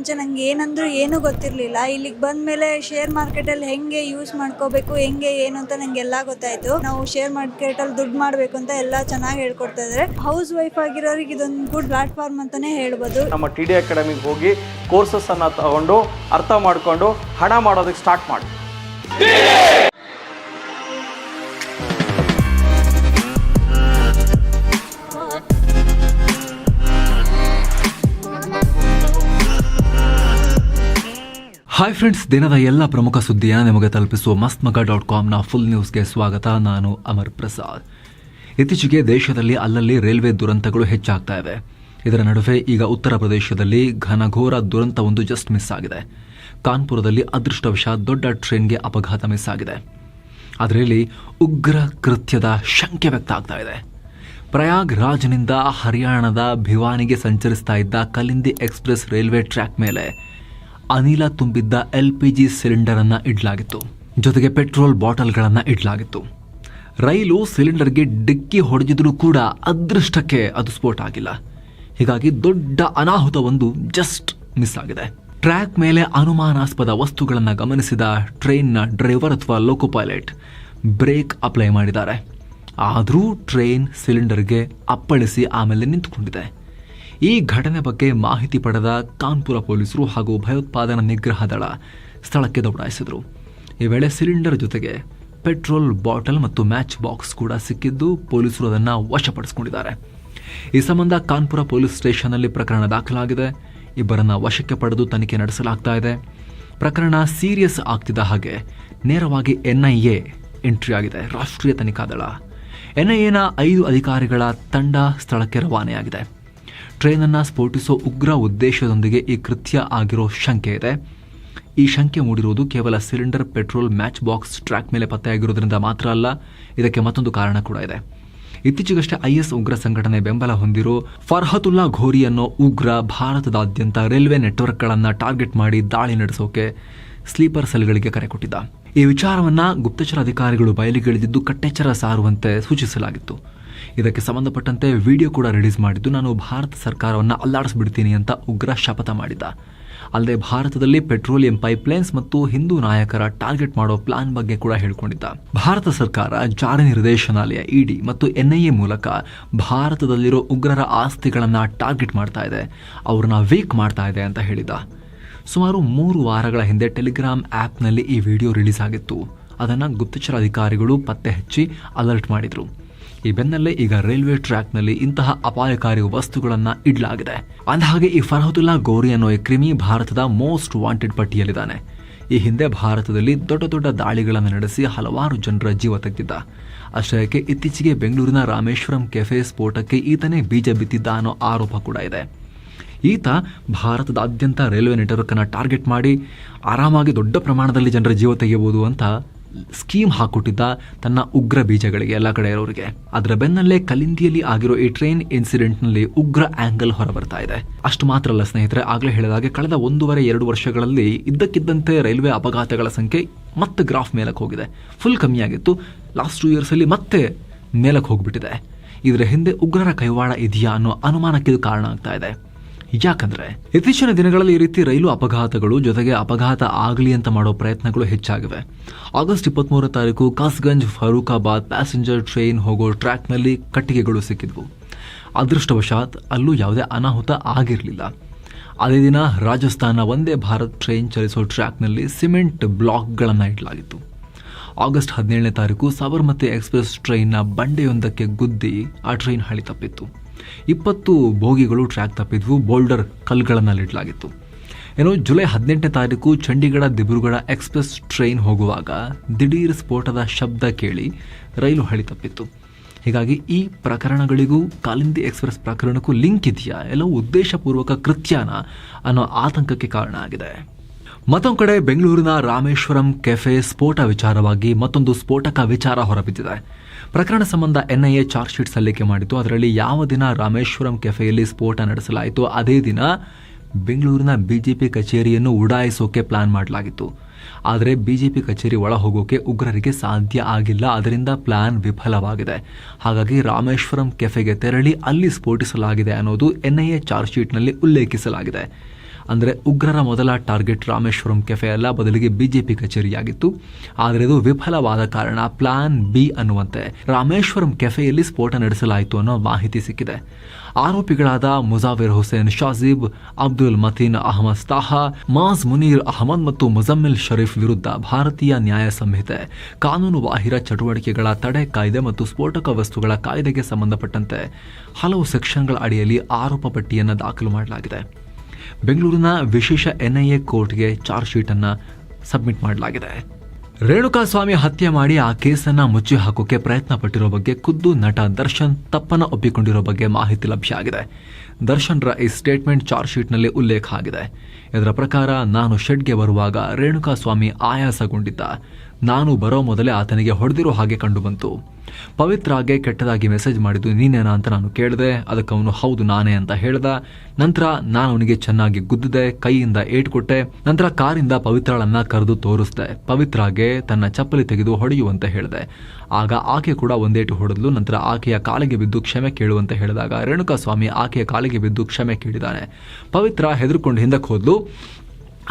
ಮುಂಚೆ ನಂಗೆ ಏನಂದ್ರು ಏನೂ ಗೊತ್ತಿರಲಿಲ್ಲ. ಇಲ್ಲಿಗೆ ಬಂದಮೇಲೆ ಶೇರ್ ಮಾರ್ಕೆಟಲ್ಲಿ ಹೆಂಗೆ ಯೂಸ್ ಮಾಡ್ಕೋಬೇಕು, ಹೆಂಗೆ ಏನು ಅಂತ ನಂಗೆ ಎಲ್ಲ ಗೊತ್ತಾಯಿತು. ನಾವು ಶೇರ್ ಮಾರ್ಕೆಟಲ್ಲಿ ದುಡ್ಡು ಮಾಡಬೇಕು ಅಂತ ಎಲ್ಲ ಚೆನ್ನಾಗಿ ಹೇಳ್ಕೊಡ್ತಾ ಇದ್ದಾರೆ ಹೌಸ್ ವೈಫ್ ಆಗಿರೋರಿಗೆ ಇದೊಂದು ಗುಡ್ ಪ್ಲಾಟ್ಫಾರ್ಮ್ ಅಂತಲೇ ಹೇಳ್ಬೋದು. ನಮ್ಮ ಟಿ ಡಿ ಅಕಾಡೆಮಿಗೆ ಹೋಗಿ ಕೋರ್ಸಸ್ ಅನ್ನ ತಗೊಂಡು, ಅರ್ಥ ಮಾಡಿಕೊಂಡು ಹಣ ಮಾಡೋದಕ್ಕೆ ಸ್ಟಾರ್ಟ್ ಮಾಡಿ. ಹಾಯ್ ಫ್ರೆಂಡ್ಸ್ ದಿನದ ಎಲ್ಲ ಪ್ರಮುಖ ಸುದ್ದಿಯನ್ನು ನಿಮಗೆ ತಲುಪಿಸುವ ಮಸ್ತ್ ಮಗ ಡಾಟ್ ಕಾಮ್ನ ಫುಲ್ ನ್ಯೂಸ್ಗೆ ಸ್ವಾಗತ. ನಾನು ಅಮರ್ ಪ್ರಸಾದ್. ಇತ್ತೀಚೆಗೆ ದೇಶದಲ್ಲಿ ಅಲ್ಲಲ್ಲಿ ರೈಲ್ವೆ ದುರಂತಗಳು ಹೆಚ್ಚಾಗ್ತಾ ಇವೆ. ಇದರ ನಡುವೆ ಈಗ ಉತ್ತರ ಪ್ರದೇಶದಲ್ಲಿ ಘನಘೋರ ದುರಂತವೊಂದು ಜಸ್ಟ್ ಮಿಸ್ ಆಗಿದೆ. ಕಾನ್ಪುರದಲ್ಲಿ ಅದೃಷ್ಟವಶಾತ್ ದೊಡ್ಡ ಟ್ರೈನ್ಗೆ ಅಪಘಾತ ಮಿಸ್ ಆಗಿದೆ. ಅದರಲ್ಲಿ ಉಗ್ರ ಕೃತ್ಯದ ಶಂಕೆ ವ್ಯಕ್ತ ಆಗ್ತಾ ಇದೆ. ಪ್ರಯಾಗ್ ರಾಜ್ನಿಂದ ಹರಿಯಾಣದ ಭಿವಾನಿಗೆ ಸಂಚರಿಸ್ತಾ ಇದ್ದ ಕಲಿಂದಿ ಎಕ್ಸ್ಪ್ರೆಸ್ ರೈಲ್ವೆ ಟ್ರ್ಯಾಕ್ ಮೇಲೆ ಅನಿಲ ತುಂಬಿದ್ದ ಎಲ್ ಪಿ ಜಿ ಸಿಲಿಂಡರ್ ಅನ್ನ ಇಡಲಾಗಿತ್ತು. ಜೊತೆಗೆ ಪೆಟ್ರೋಲ್ ಬಾಟಲ್ಗಳನ್ನು ಇಡಲಾಗಿತ್ತು. ರೈಲು ಸಿಲಿಂಡರ್ಗೆ ಡಿಕ್ಕಿ ಹೊಡೆದಿದ್ರೂ ಕೂಡ ಅದೃಷ್ಟಕ್ಕೆ ಅದು ಸ್ಫೋಟ ಆಗಿಲ್ಲ. ಹೀಗಾಗಿ ದೊಡ್ಡ ಅನಾಹುತ ಒಂದು ಜಸ್ಟ್ ಮಿಸ್ ಆಗಿದೆ. ಟ್ರ್ಯಾಕ್ ಮೇಲೆ ಅನುಮಾನಾಸ್ಪದ ವಸ್ತುಗಳನ್ನು ಗಮನಿಸಿದ ಟ್ರೈನ್ನ ಡ್ರೈವರ್ ಅಥವಾ ಲೋಕೋ ಪೈಲಟ್ ಬ್ರೇಕ್ ಅಪ್ಲೈ ಮಾಡಿದ್ದಾರೆ. ಆದರೂ ಟ್ರೈನ್ ಸಿಲಿಂಡರ್ಗೆ ಅಪ್ಪಳಿಸಿ ಆಮೇಲೆ ನಿಂತುಕೊಂಡಿದೆ. ಈ ಘಟನೆ ಬಗ್ಗೆ ಮಾಹಿತಿ ಪಡೆದ ಕಾನ್ಪುರ ಪೊಲೀಸರು ಹಾಗೂ ಭಯೋತ್ಪಾದನಾ ನಿಗ್ರಹ ದಳ ಸ್ಥಳಕ್ಕೆ ದೌಡಾಯಿಸಿದರು. ಈ ವೇಳೆ ಸಿಲಿಂಡರ್ ಜೊತೆಗೆ ಪೆಟ್ರೋಲ್ ಬಾಟಲ್ ಮತ್ತು ಮ್ಯಾಚ್ ಬಾಕ್ಸ್ ಕೂಡ ಸಿಕ್ಕಿದ್ದು ಪೊಲೀಸರು ಅದನ್ನು ವಶಪಡಿಸಿಕೊಂಡಿದ್ದಾರೆ. ಈ ಸಂಬಂಧ ಕಾನ್ಪುರ ಪೊಲೀಸ್ ಸ್ಟೇಷನ್ನಲ್ಲಿ ಪ್ರಕರಣ ದಾಖಲಾಗಿದೆ. ಇಬ್ಬರನ್ನ ವಶಕ್ಕೆ ಪಡೆದು ತನಿಖೆ ನಡೆಸಲಾಗ್ತಾ ಇದೆ. ಪ್ರಕರಣ ಸೀರಿಯಸ್ ಆಗ್ತಿದ್ದ ಹಾಗೆ ನೇರವಾಗಿ ಎನ್ಐಎ ಎಂಟ್ರಿ ಆಗಿದೆ. ರಾಷ್ಟ್ರೀಯ ತನಿಖಾ ದಳ. ಎನ್ಐಎನ ಐದು ಅಧಿಕಾರಿಗಳ ತಂಡ ಸ್ಥಳಕ್ಕೆ ರವಾನೆಯಾಗಿದೆ. ಟ್ರೈನನ್ನು ಸ್ಫೋಟಿಸೋ ಉಗ್ರ ಉದ್ದೇಶದೊಂದಿಗೆ ಈ ಕೃತ್ಯ ಆಗಿರೋ ಶಂಕೆ ಇದೆ. ಈ ಶಂಕೆ ಮೂಡಿರುವುದು ಕೇವಲ cylinder petrol match box track ಮೇಲೆ ಪತ್ತೆಯಾಗಿರೋದ್ರಿಂದ ಮಾತ್ರ ಅಲ್ಲ, ಇದಕ್ಕೆ ಮತ್ತೊಂದು ಕಾರಣ ಕೂಡ ಇದೆ. ಇತ್ತೀಚೆಗಷ್ಟೇ ಐಎಸ್ ಉಗ್ರ ಸಂಘಟನೆ ಬೆಂಬಲ ಹೊಂದಿರೋ ಫರ್ಹತುಲ್ಲಾ ಘೋರಿ ಅನ್ನೋ ಉಗ್ರ ಭಾರತದಾದ್ಯಂತ ರೈಲ್ವೆ ನೆಟ್ವರ್ಕ್ಗಳನ್ನು ಟಾರ್ಗೆಟ್ ಮಾಡಿ ದಾಳಿ ನಡೆಸೋಕೆ ಸ್ಲೀಪರ್ ಸೆಲ್ಗಳಿಗೆ ಕರೆ ಕೊಟ್ಟಿದ್ದ. ಈ ವಿಚಾರವನ್ನ ಗುಪ್ತಚರ ಅಧಿಕಾರಿಗಳು ಬಯಲಿಗೆಳೆದಿದ್ದು ಕಟ್ಟೆಚ್ಚರ ಸಾರುವಂತೆ ಸೂಚಿಸಲಾಗಿತ್ತು. ಇದಕ್ಕೆ ಸಂಬಂಧಪಟ್ಟಂತೆ ವಿಡಿಯೋ ಕೂಡ ರಿಲೀಸ್ ಮಾಡಿದ್ದು, ನಾನು ಭಾರತ ಸರ್ಕಾರವನ್ನು ಅಲ್ಲಾಡಿಸ್ಬಿಡ್ತೀನಿ ಅಂತ ಉಗ್ರ ಶಪಥ ಮಾಡಿದ್ದ ಅಲ್ಲದೆ ಭಾರತದಲ್ಲಿ ಪೆಟ್ರೋಲಿಯಂ ಪೈಪ್ಲೈನ್ಸ್ ಮತ್ತು ಹಿಂದೂ ನಾಯಕರ ಟಾರ್ಗೆಟ್ ಮಾಡೋ ಪ್ಲಾನ್ ಬಗ್ಗೆ ಕೂಡ ಹೇಳಿಕೊಂಡಿದ್ದ. ಭಾರತ ಸರ್ಕಾರ ಜಾರಿ ನಿರ್ದೇಶನಾಲಯ, ಇಡಿ ಮತ್ತು ಎನ್ಐಎ ಮೂಲಕ ಭಾರತದಲ್ಲಿರೋ ಉಗ್ರರ ಆಸ್ತಿಗಳನ್ನ ಟಾರ್ಗೆಟ್ ಮಾಡ್ತಾ ಇದೆ. ಅವ್ರನ್ನ ವೀಕ್ ಮಾಡ್ತಾ ಇದೆ ಅಂತ ಹೇಳಿದ. ಸುಮಾರು ಮೂರು ವಾರಗಳ ಹಿಂದೆ ಟೆಲಿಗ್ರಾಮ್ ಆ್ಯಪ್ನಲ್ಲಿ ಈ ವಿಡಿಯೋ ರಿಲೀಸ್ ಆಗಿತ್ತು. ಅದನ್ನು ಗುಪ್ತಚರ ಅಧಿಕಾರಿಗಳು ಪತ್ತೆ ಹಚ್ಚಿ ಅಲರ್ಟ್ ಮಾಡಿದ್ರು. ಈ ಬೆನ್ನಲ್ಲೇ ಈಗ ರೈಲ್ವೆ ಟ್ರ್ಯಾಕ್ನಲ್ಲಿ ಇಂತಹ ಅಪಾಯಕಾರಿ ವಸ್ತುಗಳನ್ನು ಇಡಲಾಗಿದೆ. ಅಂದಹಾಗೆ ಈ ಫರಹತುಲ್ಲಾ ಗೋರಿ ಅನ್ನೋ ಈ ಕ್ರಿಮಿ ಭಾರತದ ಮೋಸ್ಟ್ ವಾಂಟೆಡ್ ಪಟ್ಟಿಯಲ್ಲಿದ್ದಾನೆ. ಈ ಹಿಂದೆ ಭಾರತದಲ್ಲಿ ದೊಡ್ಡ ದೊಡ್ಡ ದಾಳಿಗಳನ್ನು ನಡೆಸಿ ಹಲವಾರು ಜನರ ಜೀವ ತೆಗೆದಿದ್ದ. ಅಷ್ಟಕ್ಕೆ ಇತ್ತೀಚೆಗೆ ಬೆಂಗಳೂರಿನ ರಾಮೇಶ್ವರಂ ಕೆಫೆ ಸ್ಫೋಟಕ್ಕೆ ಈತನೇ ಬೀಜ ಬಿತ್ತಿದ್ದ ಅನ್ನೋ ಆರೋಪ ಕೂಡ ಇದೆ. ಈತ ಭಾರತದಾದ್ಯಂತ ರೈಲ್ವೆ ನೆಟ್ವರ್ಕ್ ಅನ್ನು ಟಾರ್ಗೆಟ್ ಮಾಡಿ ಆರಾಮಾಗಿ ದೊಡ್ಡ ಪ್ರಮಾಣದಲ್ಲಿ ಜನರ ಜೀವ ತೆಗೆಯಬಹುದು ಅಂತ ಸ್ಕೀಮ್ ಹಾಕೊಟ್ಟಿದ್ದ ತನ್ನ ಉಗ್ರ ಬೀಜಗಳಿಗೆ ಎಲ್ಲ ಕಡೆ ಇರೋರಿಗೆ. ಅದರ ಬೆನ್ನಲ್ಲೇ ಕಲಿಂದಿಯಲ್ಲಿ ಆಗಿರೋ ಈ ಟ್ರೈನ್ ಇನ್ಸಿಡೆಂಟ್ನಲ್ಲಿ ಉಗ್ರ ಆಂಗಲ್ ಹೊರಬರ್ತಾ ಇದೆ. ಅಷ್ಟು ಮಾತ್ರ ಅಲ್ಲ ಸ್ನೇಹಿತರೆ, ಆಗಲೇ ಹೇಳಿದಾಗೆ ಕಳೆದ ಒಂದೂವರೆ, ಎರಡು ವರ್ಷಗಳಲ್ಲಿ ಇದ್ದಕ್ಕಿದ್ದಂತೆ ರೈಲ್ವೆ ಅಪಘಾತಗಳ ಸಂಖ್ಯೆ ಮತ್ತೆ ಗ್ರಾಫ್ ಮೇಲಕ್ಕೆ ಹೋಗಿದೆ. ಫುಲ್ ಕಮ್ಮಿಯಾಗಿತ್ತು. ಲಾಸ್ಟ್ ಟೂ ಇಯರ್ಸಲ್ಲಿ ಮತ್ತೆ ಮೇಲಕ್ಕೆ ಹೋಗ್ಬಿಟ್ಟಿದೆ. ಇದರ ಹಿಂದೆ ಉಗ್ರರ ಕೈವಾಡ ಇದೆಯಾ ಅನ್ನೋ ಅನುಮಾನಕ್ಕೆ ಕಾರಣ ಆಗ್ತಾ ಇದೆ. ಯಾಕಂದ್ರೆ ಇತ್ತೀಚಿನ ದಿನಗಳಲ್ಲಿ ಈ ರೀತಿ ರೈಲು ಅಪಘಾತಗಳು ಜೊತೆಗೆ ಅಪಘಾತ ಆಗಲಿ ಅಂತ ಮಾಡೋ ಪ್ರಯತ್ನಗಳು ಹೆಚ್ಚಾಗಿವೆ. ಆಗಸ್ಟ್ ಇಪ್ಪತ್ಮೂರ ತಾರೀಕು ಕಾಸ್ಗಂಜ್ ಫರೂಕಾಬಾದ್ ಪ್ಯಾಸೆಂಜರ್ ಟ್ರೈನ್ ಹೋಗೋ ಟ್ರ್ಯಾಕ್ನಲ್ಲಿ ಕಟ್ಟಿಗೆಗಳು ಸಿಕ್ಕಿದ್ವು. ಅದೃಷ್ಟವಶಾತ್ ಅಲ್ಲೂ ಯಾವುದೇ ಅನಾಹುತ ಆಗಿರಲಿಲ್ಲ. ಅದೇ ದಿನ ರಾಜಸ್ಥಾನ ಒಂದೇ ಭಾರತ್ ಟ್ರೈನ್ ಚಲಿಸೋ ಟ್ರ್ಯಾಕ್ನಲ್ಲಿ ಸಿಮೆಂಟ್ ಬ್ಲಾಕ್ಗಳನ್ನು ಇಡಲಾಗಿತ್ತು. ಆಗಸ್ಟ್ ಹದಿನೇಳನೇ ತಾರೀಕು ಸಬರ್ಮತಿ ಎಕ್ಸ್ಪ್ರೆಸ್ ಟ್ರೈನ್ನ ಬಂಡೆಯೊಂದಕ್ಕೆ ಗುದ್ದಿ ಆ ಟ್ರೈನ್ ಹಳಿ ತಪ್ಪಿತ್ತು. ಇಪ್ಪತ್ತು ಬೋಗಿಗಳು ಟ್ರ್ಯಾಕ್ ತಪ್ಪಿದ್ವು, ಬೋಲ್ಡರ್ ಕಲ್ಗಳನ್ನು ಇಡಲಾಗಿತ್ತು ಏನು ಜುಲೈ ಹದಿನೆಂಟನೇ ತಾರೀಕು ಚಂಡೀಗಢ ದಿಬ್ರುಗಢ ಎಕ್ಸ್ಪ್ರೆಸ್ ಟ್ರೈನ್ ಹೋಗುವಾಗ ದಿಢೀರ್ ಸ್ಫೋಟದ ಶಬ್ದ ಕೇಳಿ ರೈಲು ಹಳಿ ತಪ್ಪಿತ್ತು. ಹೀಗಾಗಿ ಈ ಪ್ರಕರಣಗಳಿಗೂ ಕಾಲಿಂದಿ ಎಕ್ಸ್ಪ್ರೆಸ್ ಪ್ರಕರಣಕ್ಕೂ ಲಿಂಕ್ ಇದೆಯಾ? ಎಲ್ಲವೂ ಉದ್ದೇಶಪೂರ್ವಕ ಕೃತ್ಯನ ಅನ್ನೋ ಆತಂಕಕ್ಕೆ ಕಾರಣ ಆಗಿದೆ. ಮತ್ತೊಂದು ಕಡೆ ಬೆಂಗಳೂರಿನ ರಾಮೇಶ್ವರಂ ಕೆಫೆ ಸ್ಫೋಟ ವಿಚಾರವಾಗಿ ಮತ್ತೊಂದು ಸ್ಫೋಟಕ ವಿಚಾರ ಹೊರಬಿದ್ದಿದೆ. ಪ್ರಕರಣ ಸಂಬಂಧ ಎನ್ಐಎ ಚಾರ್ಜ್ ಶೀಟ್ ಸಲ್ಲಿಕೆ ಮಾಡಿತು ಅದರಲ್ಲಿ ಯಾವ ದಿನ ರಾಮೇಶ್ವರಂ ಕೆಫೆಯಲ್ಲಿ ಸ್ಫೋಟ ನಡೆಸಲಾಯಿತು ಅದೇ ದಿನ ಬೆಂಗಳೂರಿನ ಬಿಜೆಪಿ ಕಚೇರಿಯನ್ನು ಉಡಾಯಿಸೋಕೆ ಪ್ಲಾನ್ ಮಾಡಲಾಗಿತ್ತು. ಆದರೆ ಬಿಜೆಪಿ ಕಚೇರಿ ಒಳ ಹೋಗೋಕೆ ಉಗ್ರರಿಗೆ ಸಾಧ್ಯ ಆಗಿಲ್ಲ, ಅದರಿಂದ ಪ್ಲಾನ್ ವಿಫಲವಾಗಿದೆ. ಹಾಗಾಗಿ ರಾಮೇಶ್ವರಂ ಕೆಫೆಗೆ ತೆರಳಿ ಅಲ್ಲಿ ಸ್ಫೋಟಿಸಲಾಗಿದೆ ಅನ್ನೋದು ಎನ್ಐಎ ಚಾರ್ಜ್ ಶೀಟ್ನಲ್ಲಿ ಉಲ್ಲೇಖಿಸಲಾಗಿದೆ. ಅಂದರೆ ಉಗ್ರರ ಮೊದಲ ಟಾರ್ಗೆಟ್ ರಾಮೇಶ್ವರಂ ಕೆಫೆ ಅಲ್ಲ, ಬದಲಿಗೆ ಬಿಜೆಪಿ ಕಚೇರಿಯಾಗಿತ್ತು. ಆದರೆ ಇದು ವಿಫಲವಾದ ಕಾರಣ ಪ್ಲಾನ್ ಬಿ ಅನ್ನುವಂತೆ ರಾಮೇಶ್ವರಂ ಕೆಫೆಯಲ್ಲಿ ಸ್ಫೋಟ ನಡೆಸಲಾಯಿತು ಅನ್ನೋ ಮಾಹಿತಿ ಸಿಕ್ಕಿದೆ. ಆರೋಪಿಗಳಾದ ಮುಜಾವಿರ್ ಹುಸೇನ್ ಶಾಜೀಬ್, ಅಬ್ದುಲ್ ಮತೀನ್ ಅಹಮದ್ ತಾಹಾ, ಮಾಜ್ ಮುನೀರ್ ಅಹಮದ್ ಮತ್ತು ಮುಜಮ್ಮಿಲ್ ಶರೀಫ್ ವಿರುದ್ಧ ಭಾರತೀಯ ನ್ಯಾಯ ಸಂಹಿತೆ ಕಾನೂನು ಬಾಹಿರ ಚಟುವಟಿಕೆಗಳ ತಡೆ ಕಾಯ್ದೆ ಮತ್ತು ಸ್ಫೋಟಕ ವಸ್ತುಗಳ ಕಾಯ್ದೆಗೆ ಸಂಬಂಧಪಟ್ಟಂತೆ ಹಲವು ಸೆಕ್ಷನ್ಗಳ ಅಡಿಯಲ್ಲಿ ಆರೋಪ ಪಟ್ಟಿಯನ್ನು ದಾಖಲು ಮಾಡಲಾಗಿದೆ. ಬೆಂಗಳೂರಿನ ವಿಶೇಷ ಎನ್ಐಎ ಕೋರ್ಟ್ಗೆ ಚಾರ್ಜ್ ಶೀಟ್ ಅನ್ನ ಸಬ್ಮಿಟ್ ಮಾಡಲಾಗಿದೆ. ರೇಣುಕಾಸ್ವಾಮಿ ಹತ್ಯೆ ಮಾಡಿ ಆ ಕೇಸನ್ನ ಮುಚ್ಚಿ ಹಾಕೋಕೆ ಪ್ರಯತ್ನ ಪಟ್ಟಿರೋ ಬಗ್ಗೆ ಖುದ್ದು ನಟ ದರ್ಶನ್ ತಪ್ಪನ್ನ ಒಪ್ಪಿಕೊಂಡಿರೋ ಬಗ್ಗೆ ಮಾಹಿತಿ ಲಭ್ಯ ಆಗಿದೆ. ದರ್ಶನ್ರ ಈ ಸ್ಟೇಟ್ಮೆಂಟ್ ಚಾರ್ಜ್ ಶೀಟ್ನಲ್ಲಿ ಉಲ್ಲೇಖ ಆಗಿದೆ. ಇದರ ಪ್ರಕಾರ, ನಾನು ಶೆಡ್ಗೆ ಬರುವಾಗ ರೇಣುಕಾ ಸ್ವಾಮಿ ಆಯಾಸಗೊಂಡಿದ್ದ. ನಾನು ಬರೋ ಮೊದಲೇ ಆತನಿಗೆ ಹೊಡೆದಿರೋ ಹಾಗೆ ಕಂಡುಬಂತು ಪವಿತ್ರಾಗೆ ಕೆಟ್ಟದಾಗಿ ಮೆಸೇಜ್ ಮಾಡಿದ್ದು ನೀನೇನಾ ಅಂತ ನಾನು ಕೇಳಿದೆ. ಅದಕ್ಕೆ ಅವನು, ಹೌದು, ನಾನೇ ಅಂತ ಹೇಳ್ದ. ನಂತರ, ನಾನು ಅವನಿಗೆ ಚೆನ್ನಾಗಿ ಗುದ್ದಿದೆ, ಕೈಯಿಂದ ಏಟು ಕೊಟ್ಟೆ. ನಂತರ ಕಾರಿಂದ ಪವಿತ್ರಳನ್ನ ಕರೆದು ತೋರಿಸ್ದೆ. ಪವಿತ್ರಾಗೆ ತನ್ನ ಚಪ್ಪಲಿ ತೆಗೆದು ಹೊಡೆಯುವಂತೆ ಹೇಳಿದೆ. ಆಗ ಆಕೆ ಕೂಡ ಒಂದೇಟು ಹೊಡೆದ್ಲು. ನಂತರ ಆಕೆಯ ಕಾಲಿಗೆ ಬಿದ್ದು ಕ್ಷಮೆ ಕೇಳುವಂತೆ ಹೇಳಿದಾಗ ರೇಣುಕಾಸ್ವಾಮಿ ಆಕೆಯ ಕಾಲಿಗೆ ಬಿದ್ದು ಕ್ಷಮೆ ಕೇಳಿದ್ದಾನೆ ಪವಿತ್ರ ಹೆದರ್ಕೊಂಡು ಹಿಂದಕ್ಕೆ ಹೋದ್ಲು.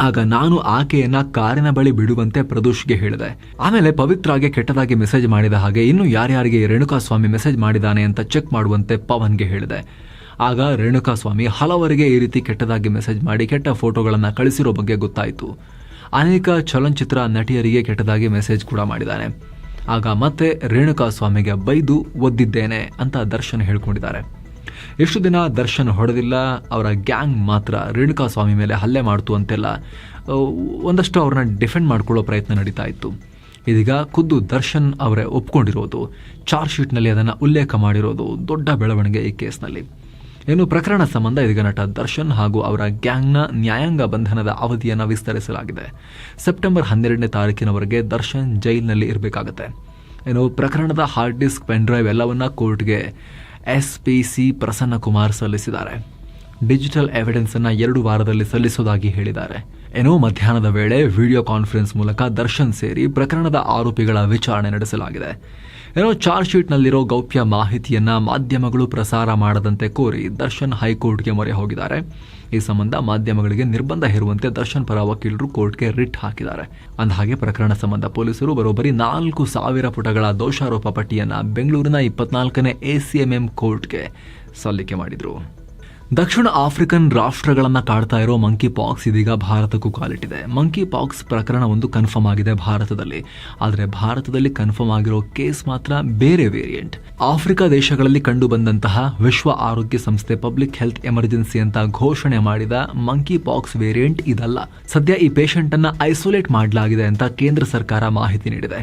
ಆಗ ನಾನು ಆಕೆಯನ್ನ ಕಾರಿನ ಬಳಿ ಬಿಡುವಂತೆ ಪ್ರದೋಷ್ಗೆ ಹೇಳಿದೆ. ಆಮೇಲೆ ಪವಿತ್ರಾಗೆ ಕೆಟ್ಟದಾಗಿ ಮೆಸೇಜ್ ಮಾಡಿದ ಹಾಗೆ ಇನ್ನು ಯಾರ್ಯಾರಿಗೆ ರೇಣುಕಾಸ್ವಾಮಿ ಮೆಸೇಜ್ ಮಾಡಿದ್ದಾನೆ ಅಂತ ಚೆಕ್ ಮಾಡುವಂತೆ ಪವನ್ಗೆ ಹೇಳಿದೆ. ಆಗ ರೇಣುಕಾಸ್ವಾಮಿ ಹಲವರಿಗೆ ಈ ರೀತಿ ಕೆಟ್ಟದಾಗಿ ಮೆಸೇಜ್ ಮಾಡಿ ಕೆಟ್ಟ ಫೋಟೋಗಳನ್ನು ಕಳಿಸಿರೋ ಬಗ್ಗೆ ಗೊತ್ತಾಯಿತು. ಅನೇಕ ಚಲನಚಿತ್ರ ನಟಿಯರಿಗೆ ಕೆಟ್ಟದಾಗಿ ಮೆಸೇಜ್ ಕೂಡ ಮಾಡಿದ್ದಾನೆ ಆಗ ಮತ್ತೆ ರೇಣುಕಾಸ್ವಾಮಿಗೆ ಬೈದು ಒದ್ದಿದ್ದೇನೆ ಅಂತ ದರ್ಶನ್ ಹೇಳ್ಕೊಂಡಿದ್ದಾರೆ. ಎಷ್ಟು ದಿನ ದರ್ಶನ್ ಹೊಡೆದಿಲ್ಲ? ಅವರ ಗ್ಯಾಂಗ್ ಮಾತ್ರ ರೇಣುಕಾ ಸ್ವಾಮಿ ಮೇಲೆ ಹಲ್ಲೆ ಮಾಡ್ತು ಅಂತೆಲ್ಲ ಒಂದಷ್ಟು ಅವ್ರನ್ನ ಡಿಫೆಂಡ್ ಮಾಡ್ಕೊಳ್ಳೋ ಪ್ರಯತ್ನ ನಡೀತಾ ಇತ್ತು. ಇದೀಗ ಖುದ್ದು ದರ್ಶನ್ ಅವರೇ ಒಪ್ಕೊಂಡಿರೋದು. ಚಾರ್ಜ್ ಶೀಟ್ನಲ್ಲಿ ಅದನ್ನು ಉಲ್ಲೇಖ ಮಾಡಿರೋದು ದೊಡ್ಡ ಬೆಳವಣಿಗೆ ಈ ಕೇಸ್ನಲ್ಲಿ. ಇನ್ನು ಪ್ರಕರಣ ಸಂಬಂಧ ಇದೀಗ ನಟ ದರ್ಶನ್ ಹಾಗೂ ಅವರ ಗ್ಯಾಂಗ್ನ ನ್ಯಾಯಾಂಗ ಬಂಧನದ ಅವಧಿಯನ್ನು ವಿಸ್ತರಿಸಲಾಗಿದೆ. ಸೆಪ್ಟೆಂಬರ್ ಹನ್ನೆರಡನೇ ತಾರೀಕಿನವರೆಗೆ ದರ್ಶನ್ ಜೈಲಿನಲ್ಲಿ ಇರಬೇಕಾಗತ್ತೆ. ಏನು ಪ್ರಕರಣದ ಹಾರ್ಡ್ ಡಿಸ್ಕ್ ಪೆನ್ ಡ್ರೈವ್ ಎಲ್ಲವನ್ನ ಕೋರ್ಟ್ಗೆ S P C Prasanna Kumar ಸಲ್ಲಿಸಿದ್ದಾರೆ. ಡಿಜಿಟಲ್ ಎವಿಡೆನ್ಸ್ ಅನ್ನ ಎರಡು ವಾರದಲ್ಲಿ ಸಲ್ಲಿಸುವುದಾಗಿ ಹೇಳಿದ್ದಾರೆ. ಏನೋ ಮಧ್ಯಾಹ್ನದ ವೇಳೆ ವಿಡಿಯೋ ಕಾನ್ಫರೆನ್ಸ್ ಮೂಲಕ ದರ್ಶನ್ ಸೇರಿ ಪ್ರಕರಣದ ಆರೋಪಿಗಳ ವಿಚಾರಣೆ ನಡೆಸಲಾಗಿದೆ. ಏನೋ ಚಾರ್ಜ್ ಶೀಟ್ನಲ್ಲಿರೋ ಗೌಪ್ಯ ಮಾಹಿತಿಯನ್ನು ಮಾಧ್ಯಮಗಳು ಪ್ರಸಾರ ಮಾಡದಂತೆ ಕೋರಿ ದರ್ಶನ್ ಹೈಕೋರ್ಟ್ಗೆ ಮೊರೆ ಹೋಗಿದ್ದಾರೆ. ಈ ಸಂಬಂಧ ಮಾಧ್ಯಮಗಳಿಗೆ ನಿರ್ಬಂಧ ಹೇರುವಂತೆ ದರ್ಶನ್ ಪರ ವಕೀಲರು ಕೋರ್ಟ್ಗೆ ರಿಟ್ ಹಾಕಿದ್ದಾರೆ. ಅಂದಹಾಗೆ ಪ್ರಕರಣ ಸಂಬಂಧ ಪೊಲೀಸರು ಬರೋಬ್ಬರಿ ನಾಲ್ಕು ಸಾವಿರ ಪುಟಗಳ ದೋಷಾರೋಪ ಪಟ್ಟಿಯನ್ನು ಬೆಂಗಳೂರಿನ ಇಪ್ಪತ್ನಾಲ್ಕನೇ ಎಸಿಎಂಎಂ ಕೋರ್ಟ್ಗೆ ಸಲ್ಲಿಕೆ ಮಾಡಿದ್ರು. ದಕ್ಷಿಣ ಆಫ್ರಿಕನ್ ರಾಷ್ಟ್ರಗಳನ್ನು ಕಾಡ್ತಾ ಇರೋ ಮಂಕಿ ಪಾಕ್ಸ್ ಇದೀಗ ಭಾರತಕ್ಕೂ ಕಾಲಿಟ್ಟಿದೆ. ಮಂಕಿ ಪಾಕ್ಸ್ ಪ್ರಕರಣ ಒಂದು ಕನ್ಫರ್ಮ್ ಆಗಿದೆ ಭಾರತದಲ್ಲಿ. ಆದರೆ ಭಾರತದಲ್ಲಿ ಕನ್ಫರ್ಮ್ ಆಗಿರೋ ಕೇಸ್ ಮಾತ್ರ ಬೇರೆ ವೇರಿಯಂಟ್ ಆಫ್ರಿಕಾ ದೇಶಗಳಲ್ಲಿ ಕಂಡು ಬಂದಂತಹ ವಿಶ್ವ ಆರೋಗ್ಯ ಸಂಸ್ಥೆ ಪಬ್ಲಿಕ್ ಹೆಲ್ತ್ ಎಮರ್ಜೆನ್ಸಿ ಅಂತ ಘೋಷಣೆ ಮಾಡಿದ ಮಂಕಿ ಪಾಕ್ಸ್ ವೇರಿಯಂಟ್ ಇದಲ್ಲ. ಸದ್ಯ ಈ ಪೇಷಂಟ್ ಅನ್ನ ಐಸೋಲೇಟ್ ಮಾಡಲಾಗಿದೆ ಅಂತ ಕೇಂದ್ರ ಸರ್ಕಾರ ಮಾಹಿತಿ ನೀಡಿದೆ.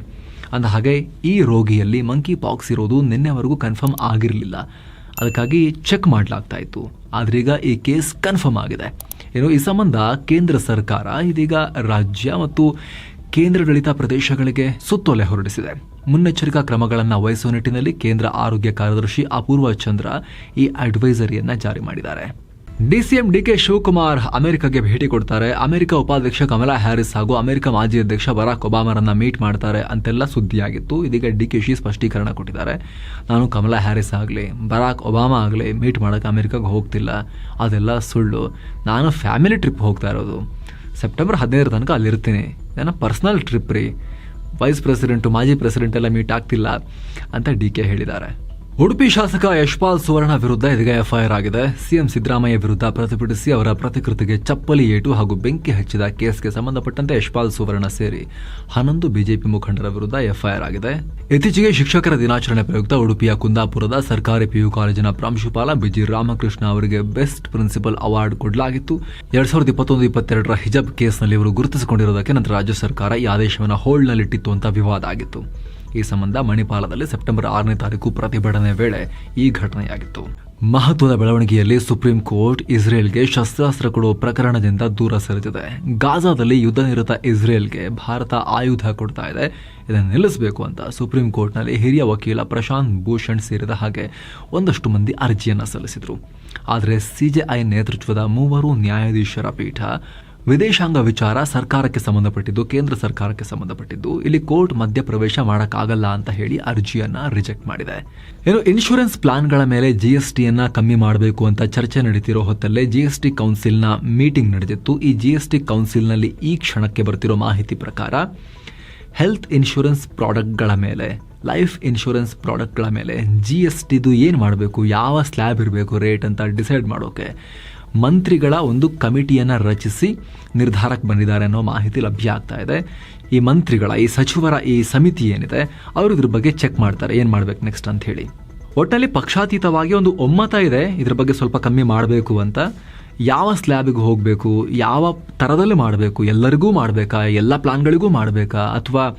ಅಂದ ಹಾಗೆ ಈ ರೋಗಿಯಲ್ಲಿ ಮಂಕಿ ಪಾಕ್ಸ್ ಇರೋದು ನಿನ್ನೆವರೆಗೂ ಕನ್ಫರ್ಮ್ ಆಗಿರಲಿಲ್ಲ. ಅದಕ್ಕಾಗಿ ಚೆಕ್ ಮಾಡಲಾಗ್ತಾ ಇತ್ತು ಈಗ ಈ ಕೇಸ್ ಕನ್ಫರ್ಮ್ ಆಗಿದೆ. ಏನು ಈ ಸಂಬಂಧ ಕೇಂದ್ರ ಸರ್ಕಾರ ಇದೀಗ ರಾಜ್ಯ ಮತ್ತು ಕೇಂದ್ರಾಡಳಿತ ಪ್ರದೇಶಗಳಿಗೆ ಸುತ್ತೋಲೆ ಹೊರಡಿಸಿದೆ. ಮುನ್ನೆಚ್ಚರಿಕಾ ಕ್ರಮಗಳನ್ನು ವಹಿಸುವ ನಿಟ್ಟಿನಲ್ಲಿ ಕೇಂದ್ರ ಆರೋಗ್ಯ ಕಾರ್ಯದರ್ಶಿ ಅಪೂರ್ವ ಚಂದ್ರ ಈ ಅಡ್ವೈಸರಿಯನ್ನು ಜಾರಿ ಮಾಡಿದ್ದಾರೆ. ಡಿಸಿಎಂ ಡಿಕೆ ಶಿವಕುಮಾರ್ ಅಮೆರಿಕಗೆ ಭೇಟಿ ಕೊಡ್ತಾರೆ. ಅಮೆರಿಕ ಉಪಾಧ್ಯಕ್ಷ ಕಮಲಾ ಹ್ಯಾರಿಸ್ ಹಾಗೂ ಅಮೆರಿಕ ಮಾಜಿ ಅಧ್ಯಕ್ಷ ಬರಾಕ್ ಒಬಾಮರನ್ನ ಮೀಟ್ ಮಾಡ್ತಾರೆ ಅಂತೆಲ್ಲ ಸುದ್ದಿಯಾಗಿತ್ತು. ಇದೀಗ ಡಿಕೆಶಿ ಸ್ಪಷ್ಟೀಕರಣ ಕೊಟ್ಟಿದ್ದಾರೆ. ನಾನು ಕಮಲಾ ಹ್ಯಾರಿಸ್ ಆಗಲಿ, ಬರಾಕ್ ಒಬಾಮಾ ಆಗಲಿ ಮೀಟ್ ಮಾಡೋಕ್ಕೆ ಅಮೆರಿಕಾಗೆ ಹೋಗ್ತಿಲ್ಲ. ಅದೆಲ್ಲ ಸುಳ್ಳು. ನಾನು ಫ್ಯಾಮಿಲಿ ಟ್ರಿಪ್ ಹೋಗ್ತಾ ಇರೋದು. ಸೆಪ್ಟೆಂಬರ್ ಹದಿನೈದರ ತನಕ ಅಲ್ಲಿರ್ತೀನಿ. ನನ್ನ ಪರ್ಸ್ನಲ್ ಟ್ರಿಪ್ ರೀ. ವೈಸ್ ಪ್ರೆಸಿಡೆಂಟು, ಮಾಜಿ ಪ್ರೆಸಿಡೆಂಟ್ ಎಲ್ಲ ಮೀಟ್ ಆಗ್ತಿಲ್ಲ ಅಂತ ಡಿ ಕೆ ಹೇಳಿದ್ದಾರೆ. ಉಡುಪಿ ಶಾಸಕ ಯಶ್ಪಾಲ್ ಸುವರ್ಣ ವಿರುದ್ಧ ಇದೀಗ ಎಫ್ಐಆರ್ ಆಗಿದೆ. ಸಿಎಂ ಸಿದ್ದರಾಮಯ್ಯ ವಿರುದ್ಧ ಪ್ರತಿಭಟಿಸಿ ಅವರ ಪ್ರತಿಕೃತಿಗೆ ಚಪ್ಪಲಿ ಏಟು ಹಾಗೂ ಬೆಂಕಿ ಹಚ್ಚಿದ ಕೇಸ್ಗೆ ಸಂಬಂಧಪಟ್ಟಂತೆ ಯಶ್ಪಾಲ್ ಸುವರ್ಣ ಸೇರಿ ಹನ್ನೊಂದು ಬಿಜೆಪಿ ಮುಖಂಡರ ವಿರುದ್ಧ ಎಫ್ಐಆರ್ ಆಗಿದೆ. ಇತ್ತೀಚೆಗೆ ಶಿಕ್ಷಕರ ದಿನಾಚರಣೆ ಪ್ರಯುಕ್ತ ಉಡುಪಿಯ ಕುಂದಾಪುರದ ಸರ್ಕಾರಿ ಪಿಯು ಕಾಲೇಜಿನ ಪ್ರಾಂಶುಪಾಲ ಬಿಜಿ ರಾಮಕೃಷ್ಣ ಅವರಿಗೆ ಬೆಸ್ಟ್ ಪ್ರಿನ್ಸಿಪಲ್ ಅವಾರ್ಡ್ ಕೊಡಲಾಗಿತ್ತು. ಎರಡ್ ಸಾವಿರದ ಇಪ್ಪತ್ತೊಂದು ಇಪ್ಪತ್ತೆರಡರ ಹಿಜಬ್ ಕೇಸ್ನಲ್ಲಿ ಇವರು ಗುರುತಿಸಿಕೊಂಡಿರುವುದಕ್ಕೆ ನಂತರ ರಾಜ್ಯ ಸರ್ಕಾರ ಈ ಆದೇಶವನ್ನು ಹೋಲ್ಡ್ನಲ್ಲಿಟ್ಟಿತ್ತು ಅಂತ ವಿವಾದ ಆಗಿತ್ತು. ಈ ಸಂಬಂಧ ಮಣಿಪಾಲದಲ್ಲಿ ಸೆಪ್ಟೆಂಬರ್ ಆರನೇ ತಾರೀಕು ಪ್ರತಿಭಟನೆ ವೇಳೆ ಈ ಘಟನೆಯಾಗಿತ್ತು. ಮಹತ್ವದ ಬೆಳವಣಿಗೆಯಲ್ಲಿ ಸುಪ್ರೀಂ ಕೋರ್ಟ್ ಇಸ್ರೇಲ್ಗೆ ಶಸ್ತ್ರಾಸ್ತ್ರ ಕೊಡುವ ಪ್ರಕರಣದಿಂದ ದೂರ ಸರಿದಿದೆ. ಗಾಜಾದಲ್ಲಿ ಯುದ್ಧ ನಿರತ ಇಸ್ರೇಲ್ಗೆ ಭಾರತ ಆಯುಧ ಕೊಡ್ತಾ ಇದೆ. ಇದನ್ನು ನಿಲ್ಲಿಸಬೇಕು ಅಂತ ಸುಪ್ರೀಂ ಕೋರ್ಟ್ನಲ್ಲಿ ಹಿರಿಯ ವಕೀಲ ಪ್ರಶಾಂತ್ ಭೂಷಣ್ ಸೇರಿದ ಹಾಗೆ ಒಂದಷ್ಟು ಮಂದಿ ಅರ್ಜಿಯನ್ನು ಸಲ್ಲಿಸಿದರು. ಆದರೆ ಸಿಜೆಐ ನೇತೃತ್ವದ ಮೂವರು ನ್ಯಾಯಾಧೀಶರ ಪೀಠ ವಿದೇಶಾಂಗ ವಿಚಾರ ಸರ್ಕಾರಕ್ಕೆ ಸಂಬಂಧಪಟ್ಟಿದ್ದು, ಕೇಂದ್ರ ಸರ್ಕಾರಕ್ಕೆ ಸಂಬಂಧಪಟ್ಟಿದ್ದು, ಇಲ್ಲಿ ಕೋರ್ಟ್ ಮಧ್ಯಪ್ರವೇಶ ಮಾಡೋಕ್ಕಾಗಲ್ಲ ಅಂತ ಹೇಳಿ ಅರ್ಜಿಯನ್ನ ರಿಜೆಕ್ಟ್ ಮಾಡಿದೆ. ಏನು ಇನ್ಶೂರೆನ್ಸ್ ಪ್ಲಾನ್ಗಳ ಮೇಲೆ ಜಿ ಎಸ್ ಕಮ್ಮಿ ಮಾಡಬೇಕು ಅಂತ ಚರ್ಚೆ ನಡೀತಿರೋ ಹೊತ್ತಲ್ಲೇ ಜಿ ಎಸ್ ಟಿ ಕೌನ್ಸಿಲ್ನ ಮೀಟಿಂಗ್ ನಡೆದಿತ್ತು. ಈ ಜಿ ಎಸ್ ಟಿ ಕೌನ್ಸಿಲ್ನಲ್ಲಿ ಈ ಕ್ಷಣಕ್ಕೆ ಬರ್ತಿರೋ ಮಾಹಿತಿ ಪ್ರಕಾರ, ಹೆಲ್ತ್ ಇನ್ಶೂರೆನ್ಸ್ ಪ್ರಾಡಕ್ಟ್ಗಳ ಮೇಲೆ, ಲೈಫ್ ಇನ್ಶೂರೆನ್ಸ್ ಪ್ರಾಡಕ್ಟ್ಗಳ ಮೇಲೆ ಜಿ ಎಸ್ ಟಿದು ಏನು ಮಾಡಬೇಕು, ಯಾವ ಸ್ಲ್ಯಾಬ್ ಇರಬೇಕು ರೇಟ್ ಅಂತ ಡಿಸೈಡ್ ಮಾಡೋಕೆ ಮಂತ್ರಿಗಳ ಒಂದು ಕಮಿಟಿಯನ್ನು ರಚಿಸಿ ನಿರ್ಧಾರಕ್ಕೆ ಬಂದಿದ್ದಾರೆ ಅನ್ನೋ ಮಾಹಿತಿ ಲಭ್ಯ ಆಗ್ತಾ ಇದೆ. ಈ ಮಂತ್ರಿಗಳ, ಈ ಸಚಿವರ ಈ ಸಮಿತಿ ಏನಿದೆ, ಅವರು ಇದ್ರ ಬಗ್ಗೆ ಚೆಕ್ ಮಾಡ್ತಾರೆ. ಏನು ಮಾಡ್ಬೇಕು ನೆಕ್ಸ್ಟ್ ಅಂತ ಹೇಳಿ. ಒಟ್ಟಲ್ಲಿ ಪಕ್ಷಾತೀತವಾಗಿ ಒಂದು ಒಮ್ಮತ ಇದೆ. ಇದ್ರ ಬಗ್ಗೆ ಸ್ವಲ್ಪ ಕಮ್ಮಿ ಮಾಡಬೇಕು ಅಂತ. ಯಾವ ಸ್ಲ್ಯಾಬಿಗೆ ಹೋಗಬೇಕು, ಯಾವ ಥರದಲ್ಲಿ ಮಾಡಬೇಕು, ಎಲ್ಲರಿಗೂ ಮಾಡಬೇಕಾ, ಎಲ್ಲ ಪ್ಲ್ಯಾನ್ಗಳಿಗೂ ಮಾಡಬೇಕಾ? ಅಥವಾ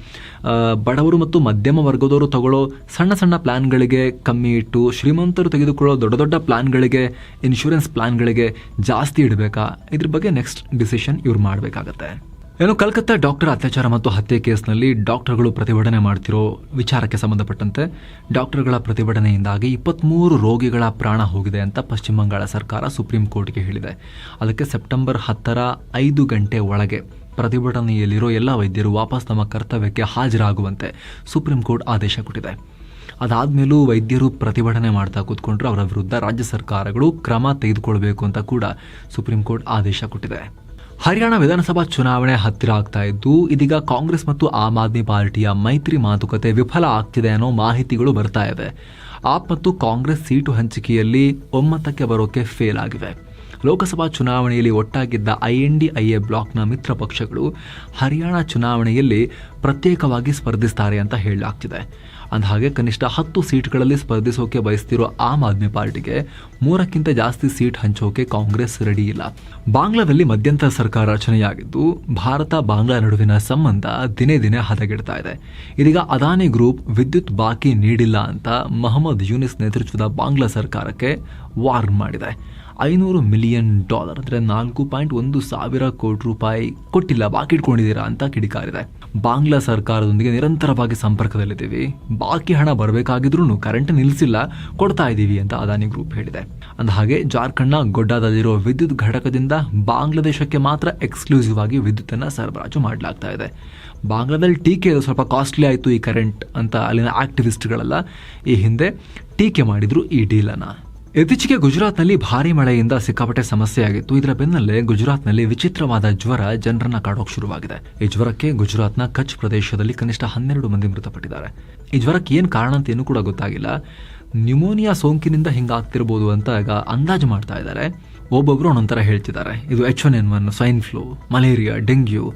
ಬಡವರು ಮತ್ತು ಮಧ್ಯಮ ವರ್ಗದವರು ತಗೊಳ್ಳೋ ಸಣ್ಣ ಸಣ್ಣ ಪ್ಲ್ಯಾನ್ಗಳಿಗೆ ಕಮ್ಮಿ ಇಟ್ಟು, ಶ್ರೀಮಂತರು ತೆಗೆದುಕೊಳ್ಳೋ ದೊಡ್ಡ ದೊಡ್ಡ ಪ್ಲ್ಯಾನ್ಗಳಿಗೆ ಇನ್ಶೂರೆನ್ಸ್ ಪ್ಲ್ಯಾನ್ಗಳಿಗೆ ಜಾಸ್ತಿ ಇಡಬೇಕಾ? ಇದ್ರ ಬಗ್ಗೆ ನೆಕ್ಸ್ಟ್ ಡಿಸಿಷನ್ ಇವ್ರು ಮಾಡಬೇಕಾಗತ್ತೆ. ಏನು ಕಲ್ಕತ್ತಾ ಡಾಕ್ಟರ್ ಅತ್ಯಾಚಾರ ಮತ್ತು ಹತ್ಯೆ ಕೇಸ್ನಲ್ಲಿ ಡಾಕ್ಟರ್ಗಳು ಪ್ರತಿಭಟನೆ ಮಾಡ್ತಿರೋ ವಿಚಾರಕ್ಕೆ ಸಂಬಂಧಪಟ್ಟಂತೆ ಡಾಕ್ಟರ್ಗಳ ಪ್ರತಿಭಟನೆಯಿಂದಾಗಿ ಇಪ್ಪತ್ತ್ಮೂರು ರೋಗಿಗಳ ಪ್ರಾಣ ಹೋಗಿದೆ ಅಂತ ಪಶ್ಚಿಮ ಬಂಗಾಳ ಸರ್ಕಾರ ಸುಪ್ರೀಂ ಕೋರ್ಟ್ಗೆ ಹೇಳಿದೆ. ಅದಕ್ಕೆ ಸೆಪ್ಟೆಂಬರ್ ಹತ್ತರ ಐದು ಗಂಟೆ ಒಳಗೆ ಪ್ರತಿಭಟನೆಯಲ್ಲಿರೋ ಎಲ್ಲ ವೈದ್ಯರು ವಾಪಸ್ ತಮ್ಮ ಕರ್ತವ್ಯಕ್ಕೆ ಹಾಜರಾಗುವಂತೆ ಸುಪ್ರೀಂ ಕೋರ್ಟ್ ಆದೇಶ ಕೊಟ್ಟಿದೆ. ಅದಾದಮೇಲೂ ವೈದ್ಯರು ಪ್ರತಿಭಟನೆ ಮಾಡ್ತಾ ಕೂತ್ಕೊಂಡ್ರೆ, ಅವರ ವಿರುದ್ಧ ರಾಜ್ಯ ಸರ್ಕಾರಗಳು ಕ್ರಮ ತೆಗೆದುಕೊಳ್ಬೇಕು ಅಂತ ಕೂಡ ಸುಪ್ರೀಂ ಕೋರ್ಟ್ ಆದೇಶ ಕೊಟ್ಟಿದೆ. ಹರಿಯಾಣ ವಿಧಾನಸಭಾ ಚುನಾವಣೆ ಹತ್ತಿರ ಆಗ್ತಾ ಇದ್ದು, ಇದೀಗ ಕಾಂಗ್ರೆಸ್ ಮತ್ತು ಆಮ್ ಆದ್ಮಿ ಪಾರ್ಟಿಯ ಮೈತ್ರಿ ಮಾತುಕತೆ ವಿಫಲ ಆಗ್ತಿದೆ ಅನ್ನೋ ಮಾಹಿತಿಗಳು ಬರ್ತಾ ಇವೆ ಆಪ್ ಮತ್ತು ಕಾಂಗ್ರೆಸ್ ಸೀಟು ಹಂಚಿಕೆಯಲ್ಲಿ ಒಮ್ಮತಕ್ಕೆ ಬರೋಕೆ ಫೇಲ್ ಆಗಿವೆ. ಲೋಕಸಭಾ ಚುನಾವಣೆಯಲ್ಲಿ ಒಟ್ಟಾಗಿದ್ದ ಐಎನ್ಡಿಐಎ ಬ್ಲಾಕ್ನ ಮಿತ್ರ ಪಕ್ಷಗಳು ಹರಿಯಾಣ ಚುನಾವಣೆಯಲ್ಲಿ ಪ್ರತ್ಯೇಕವಾಗಿ ಸ್ಪರ್ಧಿಸ್ತಾರೆ ಅಂತ ಹೇಳಲಾಗ್ತಿದೆ. ಅಂದಹಾಗೆ ಕನಿಷ್ಠ ಹತ್ತು ಸೀಟ್ಗಳಲ್ಲಿ ಸ್ಪರ್ಧಿಸೋಕೆ ಬಯಸ್ತಿರೋ ಆಮ್ ಆದ್ಮಿ ಪಾರ್ಟಿಗೆ ಮೂರಕ್ಕಿಂತ ಜಾಸ್ತಿ ಸೀಟ್ ಹಂಚೋಕೆ ಕಾಂಗ್ರೆಸ್ ರೆಡಿ ಇಲ್ಲ. ಬಾಂಗ್ಲಾದಲ್ಲಿ ಮಧ್ಯಂತರ ಸರ್ಕಾರ ರಚನೆಯಾಗಿದ್ದು, ಭಾರತ ಬಾಂಗ್ಲಾ ನಡುವಿನ ಸಂಬಂಧ ದಿನೇ ದಿನೇ ಹದಗೆಡ್ತಾ ಇದೆ. ಇದೀಗ ಅದಾನಿ ಗ್ರೂಪ್ ವಿದ್ಯುತ್ ಬಾಕಿ ನೀಡಿಲ್ಲ ಅಂತ ಮಹಮ್ಮದ್ ಯೂನಿಸ್ ನೇತೃತ್ವದ ಬಾಂಗ್ಲಾ ಸರ್ಕಾರಕ್ಕೆ ವಾರ್ನ್ ಮಾಡಿದೆ. ಐನೂರು ಮಿಲಿಯನ್ ಡಾಲರ್ ಅಂದರೆ ನಾಲ್ಕು ಪಾಯಿಂಟ್ ಒಂದು ಸಾವಿರ ಕೋಟಿ ರೂಪಾಯಿ ಕೊಟ್ಟಿಲ್ಲ ಬಾಕಿ ಇಟ್ಕೊಂಡಿದ್ದೀರಾ ಅಂತ ಕಿಡಿಕಾರಿದೆ. ಬಾಂಗ್ಲಾ ಸರ್ಕಾರದೊಂದಿಗೆ ನಿರಂತರವಾಗಿ ಸಂಪರ್ಕದಲ್ಲಿದ್ದೀವಿ. ಬಾಕಿ ಹಣ ಬರಬೇಕಾಗಿದ್ರೂ ಕರೆಂಟ್ ನಿಲ್ಲಿಸಿಲ್ಲ ಕೊಡ್ತಾ ಇದ್ದೀವಿ ಅಂತ ಅದಾನಿ ಗ್ರೂಪ್ ಹೇಳಿದೆ. ಅಂದ ಹಾಗೆ ಜಾರ್ಖಂಡ್ನ ಗೊಡ್ಡಾದಲ್ಲಿರೋ ವಿದ್ಯುತ್ ಘಟಕದಿಂದ ಬಾಂಗ್ಲಾದೇಶಕ್ಕೆ ಮಾತ್ರ ಎಕ್ಸ್ಕ್ಲೂಸಿವ್ ಆಗಿ ವಿದ್ಯುತ್ತನ್ನು ಸರಬರಾಜು ಮಾಡಲಾಗ್ತಾ ಇದೆ. ಬಾಂಗ್ಲಾದಲ್ಲಿ ಟೀಕೆ ಅದು ಸ್ವಲ್ಪ ಕಾಸ್ಟ್ಲಿ ಆಯಿತು ಈ ಕರೆಂಟ್ ಅಂತ ಅಲ್ಲಿನ ಆಕ್ಟಿವಿಸ್ಟ್ಗಳೆಲ್ಲ ಈ ಹಿಂದೆ ಟೀಕೆ ಮಾಡಿದ್ರು ಈ ಡೀಲನ್ನು ಇತ್ತೀಚೆಗೆ ಗುಜರಾತ್ನಲ್ಲಿ ಭಾರಿ ಮಳೆಯಿಂದ ಸಿಕ್ಕಾಪಟ್ಟೆ ಸಮಸ್ಯೆಯಾಗಿತ್ತು ಇದರ ಬೆನ್ನಲ್ಲೇ ಗುಜರಾತ್ನಲ್ಲಿ ವಿಚಿತ್ರವಾದ ಜ್ವರ ಜನರನ್ನ ಕಾಡೋಕ್ ಶುರುವಾಗಿದೆ. ಈ ಜ್ವರಕ್ಕೆ ಗುಜರಾತ್ನ ಕಚ್ ಪ್ರದೇಶದಲ್ಲಿ ಕನಿಷ್ಠ ಹನ್ನೆರಡು ಮಂದಿ ಮೃತಪಟ್ಟಿದ್ದಾರೆ. ಈ ಜ್ವರಕ್ಕೆ ಏನು ಕಾರಣ ಅಂತ ಏನು ಕೂಡ ಗೊತ್ತಾಗಿಲ್ಲ. ನ್ಯೂಮೋನಿಯಾ ಸೋಂಕಿನಿಂದ ಹಿಂಗಾಗ್ತಿರ್ಬೋದು ಅಂತ ಈಗ ಅಂದಾಜು ಮಾಡ್ತಾ ಇದ್ದಾರೆ. ಒಬ್ಬೊಬ್ರು ಒಂದೊಂಥರ ಹೇಳ್ತಿದ್ದಾರೆ. ಇದು H one N one swine flu malaria dengue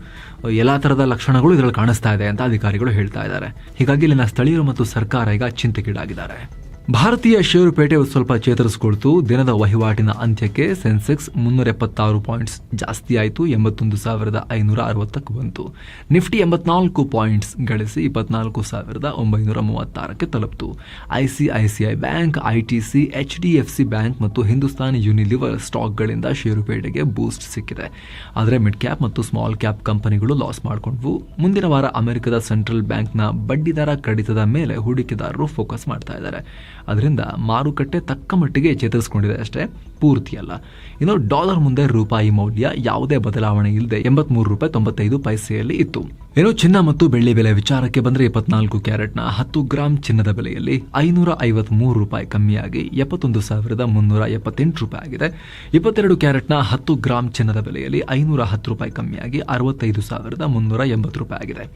ಎಲ್ಲ ಥರದ ಲಕ್ಷಣಗಳು ಇದರಲ್ಲಿ ಕಾಣಿಸ್ತಾ ಇದೆ ಅಂತ ಅಧಿಕಾರಿಗಳು ಹೇಳ್ತಾ ಇದ್ದಾರೆ. ಹೀಗಾಗಿ ಇಲ್ಲಿನ ಸ್ಥಳೀಯರು ಮತ್ತು ಸರ್ಕಾರ ಈಗ ಚಿಂತೆಗೀಡಾಗಿದ್ದಾರೆ. ಭಾರತೀಯ ಷೇರುಪೇಟೆ ಸ್ವಲ್ಪ ಚೇತರಿಸಿಕೊಳ್ತು. ದಿನದ ವಹಿವಾಟಿನ ಅಂತ್ಯಕ್ಕೆ ಸೆನ್ಸೆಕ್ಸ್ ಮುನ್ನೂರ ಎಪ್ಪತ್ತಾರು ಪಾಯಿಂಟ್ಸ್ ಜಾಸ್ತಿ ಆಯಿತು. ಎಂಬತ್ತೊಂದು ಸಾವಿರದ ಐನೂರ ಅರವತ್ತಕ್ಕೆ ಬಂತು. ನಿಫ್ಟಿ ಎಂಬತ್ನಾಲ್ಕು ಪಾಯಿಂಟ್ಸ್ ಗಳಿಸಿ ಇಪ್ಪತ್ನಾಲ್ಕು ಸಾವಿರದ ಒಂಬೈನೂರ ಮೂವತ್ತಾರಕ್ಕೆ ತಲುಪಿತು. I bank ITC H D F C bank ಮತ್ತು ಹಿಂದೂಸ್ತಾನ್ ಯೂನಿಲಿವರ್ ಸ್ಟಾಕ್ಗಳಿಂದ ಷೇರುಪೇಟೆಗೆ ಬೂಸ್ಟ್ ಸಿಕ್ಕಿದೆ. ಆದರೆ ಮಿಡ್ ಕ್ಯಾಪ್ ಮತ್ತು ಸ್ಮಾಲ್ ಕ್ಯಾಪ್ ಕಂಪನಿಗಳು ಲಾಸ್ ಮಾಡಿಕೊಂಡ್ವು. ಮುಂದಿನ ವಾರ ಅಮೆರಿಕದ ಸೆಂಟ್ರಲ್ ಬ್ಯಾಂಕ್ನ ಬಡ್ಡಿದರ ಕಡಿತದ ಮೇಲೆ ಹೂಡಿಕೆದಾರರು ಫೋಕಸ್ ಮಾಡ್ತಾ ಇದ್ದಾರೆ. ಅದರಿಂದ ಮಾರುಕಟ್ಟೆ ತಕ್ಕ ಮಟ್ಟಿಗೆ ಚೇತರಿಸಿಕೊಂಡಿದೆ ಅಷ್ಟೇ ಪೂರ್ತಿಯಲ್ಲ ಇನ್ನು ಡಾಲರ್ ಮುಂದೆ ರೂಪಾಯಿ ಮೌಲ್ಯ ಯಾವುದೇ ಬದಲಾವಣೆ ಇಲ್ಲದೆ ಎಂಬತ್ಮೂರು ರೂಪಾಯಿ ತೊಂಬತ್ತೈದು ಪೈಸೆಯಲ್ಲಿ ಇತ್ತು. ಇನ್ನು ಚಿನ್ನ ಮತ್ತು ಬೆಳ್ಳಿ ಬೆಲೆ ವಿಚಾರಕ್ಕೆ ಬಂದರೆ ಇಪ್ಪತ್ನಾಲ್ಕು ಕ್ಯಾರೆಟ್ನ ಹತ್ತು ಗ್ರಾಂ ಚಿನ್ನದ ಬೆಲೆಯಲ್ಲಿ ಐನೂರ ಐವತ್ಮೂರು ರೂಪಾಯಿ ಕಮ್ಮಿಯಾಗಿ ಎಪ್ಪತ್ತೊಂದು ಸಾವಿರದ ಮುನ್ನೂರ ಎಪ್ಪತ್ತೆಂಟು ರೂಪಾಯಿ ಆಗಿದೆ. ಇಪ್ಪತ್ತೆರಡು ಕ್ಯಾರೆಟ್ನ ಹತ್ತು ಗ್ರಾಂ ಚಿನ್ನದ ಬೆಲೆಯಲ್ಲಿ ಐನೂರ ಹತ್ತು ರೂಪಾಯಿ ಕಮ್ಮಿಯಾಗಿ ಅರವತ್ತೈದು ಸಾವಿರದ ಮುನ್ನೂರ ಎಂಬತ್ತು ರೂಪಾಯಿ ಆಗಿದೆ.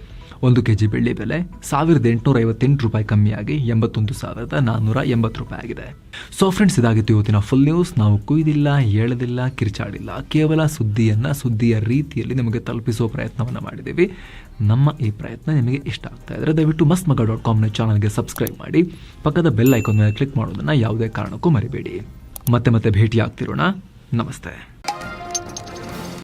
ಒಂದು ಕೆ ಜಿ ಬೆಳ್ಳಿ ಬೆಲೆ ಸಾವಿರದ ಎಂಟುನೂರ ಐವತ್ತೆಂಟು ರೂಪಾಯಿ ಕಮ್ಮಿಯಾಗಿ ಎಂಬತ್ತೊಂದು ಸಾವಿರದ ನಾನ್ನೂರ ಎಂಬತ್ತು ರೂಪಾಯಿ ಆಗಿದೆ. ಸೊ ಫ್ರೆಂಡ್ಸ್ ಇದಾಗಿತ್ತು ಇವತ್ತಿನ ಫುಲ್ ನ್ಯೂಸ್ ನಾವು ಕುಯ್ದಿಲ್ಲ, ಹೇಳದಿಲ್ಲ, ಕಿರ್ಚಾಡಿಲ್ಲ. ಕೇವಲ ಸುದ್ದಿಯನ್ನು, ಸುದ್ದಿಯ ರೀತಿಯಲ್ಲಿ ನಿಮಗೆ ತಲುಪಿಸುವ ಪ್ರಯತ್ನವನ್ನು ಮಾಡಿದ್ದೀವಿ. ನಮ್ಮ ಈ ಪ್ರಯತ್ನ ನಿಮಗೆ ಇಷ್ಟ ಆಗ್ತಾ ಇದ್ದರೆ ದಯವಿಟ್ಟು ಮಸ್ತ್ ಮಗ ಡಾಟ್ ಕಾಮ್ನ ಚಾನಲ್ಗೆ ಸಬ್ಸ್ಕ್ರೈಬ್ ಮಾಡಿ. ಪಕ್ಕದ ಬೆಲ್ ಐಕಾನ್ ಮೇಲೆ ಕ್ಲಿಕ್ ಮಾಡೋದನ್ನು ಯಾವುದೇ ಕಾರಣಕ್ಕೂ ಮರಿಬೇಡಿ. ಮತ್ತೆ ಮತ್ತೆ ಭೇಟಿ ಆಗ್ತಿರೋಣ ನಮಸ್ತೆ.